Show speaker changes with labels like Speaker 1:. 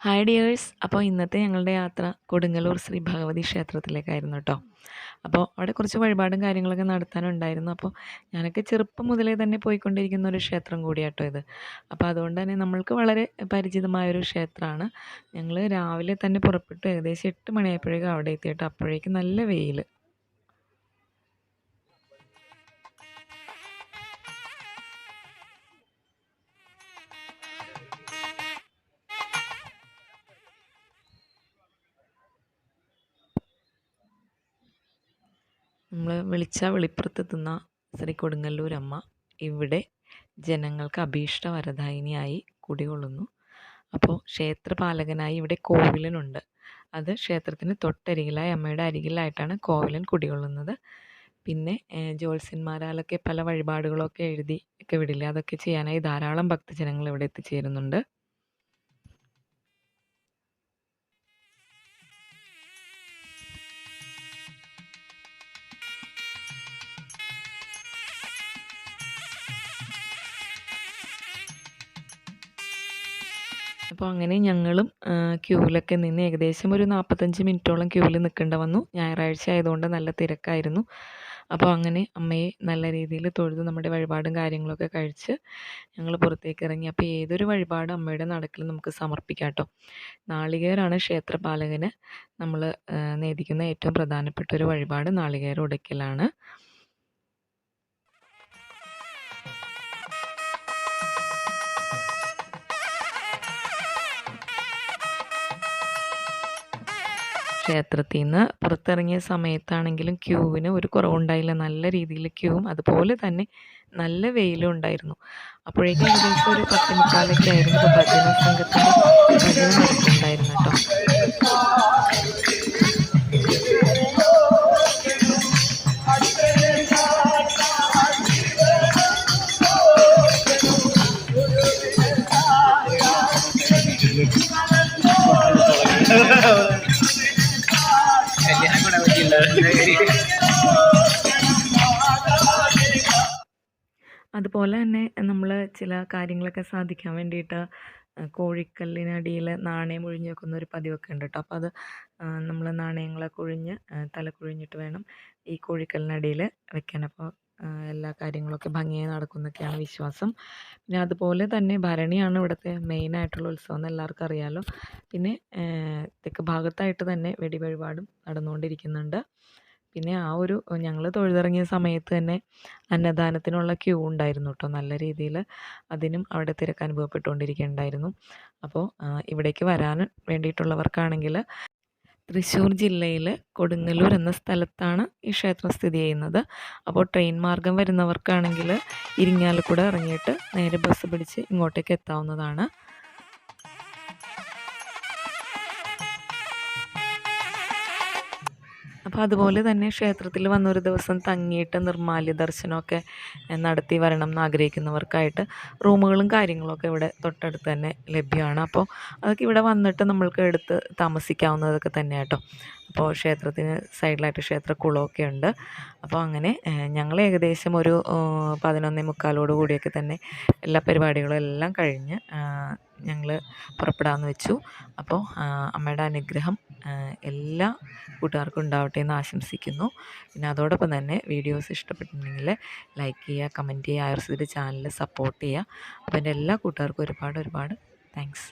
Speaker 1: Hi dears അപ്പോൾ ഇന്നത്തെ ഞങ്ങളുടെ യാത്ര കൊടുങ്ങല്ലൂർ ശ്രീ ഭഗവതി ക്ഷേത്രത്തിലേക്കായിരുന്നു കേട്ടോ അപ്പോൾ അവിടെ കുറച്ച് വഴിപാടും കാര്യങ്ങളൊക്കെ നടത്താനുണ്ടായിരുന്നു. അപ്പോൾ ഞാനൊക്കെ ചെറുപ്പം മുതലേ തന്നെ പോയിക്കൊണ്ടിരിക്കുന്ന ഒരു ക്ഷേത്രം കൂടിയാട്ടോ ഇത്. അപ്പോൾ അതുകൊണ്ട് തന്നെ നമ്മൾക്ക് വളരെ പരിചിതമായൊരു ക്ഷേത്രമാണ്. ഞങ്ങൾ രാവിലെ തന്നെ പുറപ്പെട്ടു. ഏകദേശം എട്ട് മണിയായപ്പോഴേക്കും അവിടെ എത്തിയിട്ട്. അപ്പോഴേക്കും നല്ല വെയിൽ നമ്മൾ വിളിച്ചാൽ വെളിപ്പുറത്തെത്തുന്ന ശ്രീ കൊടുങ്ങല്ലൂരമ്മ. ഇവിടെ ജനങ്ങൾക്ക് അഭീഷ്ട വരദായിനിയായി കുടികൊള്ളുന്നു. അപ്പോൾ ക്ഷേത്രപാലകനായി ഇവിടെ കോവിലനുണ്ട്. അത് ക്ഷേത്രത്തിന് തൊട്ടരികിലായി അമ്മയുടെ അരികിലായിട്ടാണ് കോവിലൻ കുടികൊള്ളുന്നത്. പിന്നെ ജ്യോത്സ്യന്മാരാലൊക്കെ പല വഴിപാടുകളൊക്കെ എഴുതി ഒക്കെ വിടില്ലേ? അതൊക്കെ ചെയ്യാനായി ധാരാളം ഭക്തജനങ്ങൾ ഇവിടെ എത്തിച്ചേരുന്നുണ്ട്. അപ്പോൾ അങ്ങനെ ഞങ്ങളും ക്യൂവിലൊക്കെ നിന്ന് ഏകദേശം ഒരു നാൽപ്പത്തഞ്ച് മിനിറ്റോളം ക്യൂവിൽ നിൽക്കേണ്ട വന്നു. ഞായറാഴ്ച ആയതുകൊണ്ട് നല്ല തിരക്കായിരുന്നു. അപ്പോൾ അങ്ങനെ അമ്മയെ നല്ല രീതിയിൽ തൊഴുത് നമ്മുടെ വഴിപാടും കാര്യങ്ങളൊക്കെ കഴിച്ച് ഞങ്ങൾ പുറത്തേക്ക് ഇറങ്ങി. അപ്പോൾ ഏതൊരു വഴിപാടും അമ്മയുടെ നടക്കിൽ നമുക്ക് സമർപ്പിക്കാം കേട്ടോ. നാളികേരാണ് ക്ഷേത്രപാലകന് നമ്മൾ നേദിക്കുന്ന ഏറ്റവും പ്രധാനപ്പെട്ട ഒരു വഴിപാട് നാളികേര ഉടയ്ക്കലാണ്. ക്ഷേത്രത്തിൽ നിന്ന് പുറത്തിറങ്ങിയ സമയത്താണെങ്കിലും ക്യൂവിന് ഒരു കുറവുണ്ടായില്ല. നല്ല രീതിയിൽ ക്യൂവും അതുപോലെ തന്നെ നല്ല വെയിലും ഉണ്ടായിരുന്നു. അപ്പോഴേക്കും ഏകദേശം ഒരു പത്ത് മുക്കാലൊക്കെ ആയിരുന്നു. ഭജന സംഘത്തിന്റെ ഭജന നടക്കുന്നുണ്ടായിരുന്നു കേട്ടോ. അതുപോലെ തന്നെ നമ്മൾ ചില കാര്യങ്ങളൊക്കെ സാധിക്കാൻ വേണ്ടിയിട്ട് കോഴിക്കല്ലിനടിയിൽ നാണയം ഒഴിഞ്ഞ് വെക്കുന്ന ഒരു പതിവൊക്കെ ഉണ്ട് കേട്ടോ. അപ്പോൾ അത് നമ്മൾ നാണയങ്ങളൊക്കെ ഒഴിഞ്ഞ് തല കുഴിഞ്ഞിട്ട് വേണം ഈ കോഴിക്കല്ലിനടിയിൽ വെക്കാൻ. അപ്പോൾ എല്ലാ കാര്യങ്ങളൊക്കെ ഭംഗിയായി നടക്കുന്നൊക്കെയാണ് വിശ്വാസം. പിന്നെ അതുപോലെ തന്നെ ഭരണിയാണ് ഇവിടുത്തെ മെയിനായിട്ടുള്ള ഉത്സവം എന്ന് എല്ലാവർക്കും അറിയാമല്ലോ പിന്നെ തെക്ക് ഭാഗത്തായിട്ട് തന്നെ വെടി വഴിപാടും നടന്നുകൊണ്ടിരിക്കുന്നുണ്ട്. പിന്നെ ആ ഒരു ഞങ്ങൾ തൊഴുതിറങ്ങിയ സമയത്ത് തന്നെ അന്നദാനത്തിനുള്ള ക്യൂ ഉണ്ടായിരുന്നു കേട്ടോ നല്ല രീതിയിൽ അതിനും അവിടെ തിരക്ക് അനുഭവപ്പെട്ടുകൊണ്ടിരിക്കുന്നുണ്ടായിരുന്നു അപ്പോൾ ഇവിടേക്ക് വരാൻ വേണ്ടിയിട്ടുള്ളവർക്കാണെങ്കിൽ തൃശ്ശൂർ ജില്ലയിൽ കൊടുങ്ങല്ലൂർ എന്ന സ്ഥലത്താണ് ഈ ക്ഷേത്രം സ്ഥിതി ചെയ്യുന്നത്. അപ്പോൾ ട്രെയിൻ മാർഗം വരുന്നവർക്കാണെങ്കിൽ ഇരിങ്ങാലക്കുട ഇറങ്ങിയിട്ട് നേരെ ബസ് പിടിച്ച് ഇങ്ങോട്ടേക്ക് എത്താവുന്നതാണ്. അപ്പോൾ അതുപോലെ തന്നെ ക്ഷേത്രത്തിൽ വന്നൊരു ദിവസം തങ്ങിയിട്ട് നിർമ്മാല്യ ദർശനമൊക്കെ നടത്തി വരണം എന്ന് ആഗ്രഹിക്കുന്നവർക്കായിട്ട് റൂമുകളും കാര്യങ്ങളൊക്കെ ഇവിടെ തൊട്ടടുത്ത് തന്നെ ലഭ്യമാണ്. അപ്പോൾ അതൊക്കെ ഇവിടെ വന്നിട്ട് നമ്മൾക്ക് എടുത്ത് താമസിക്കാവുന്നതൊക്കെ തന്നെ കേട്ടോ അപ്പോൾ ക്ഷേത്രത്തിന് സൈഡിലായിട്ട് ക്ഷേത്രക്കുളമൊക്കെ ഉണ്ട്. അപ്പോൾ അങ്ങനെ ഞങ്ങൾ ഏകദേശം ഒരു പതിനൊന്നേ മുക്കാലോട് കൂടിയൊക്കെ തന്നെ എല്ലാ പരിപാടികളും എല്ലാം കഴിഞ്ഞ് ഞങ്ങൾ പുറപ്പെടാമെന്ന് വെച്ചു. അപ്പോൾ അമ്മയുടെ അനുഗ്രഹം എല്ലാ കൂട്ടുകാർക്കും ഉണ്ടാവട്ടെ എന്ന് ആശംസിക്കുന്നു. പിന്നെ അതോടൊപ്പം തന്നെ വീഡിയോസ് ഇഷ്ടപ്പെട്ടിട്ടുണ്ടെങ്കിൽ ലൈക്ക് ചെയ്യുക കമന്റ് ചെയ്യുക ആയുർസിന്റെ ചാനൽ സപ്പോർട്ട് ചെയ്യുക. അപ്പോൾ എന്റെ എല്ലാ കൂട്ടുകാർക്കും ഒരുപാട് ഒരുപാട് താങ്ക്സ്.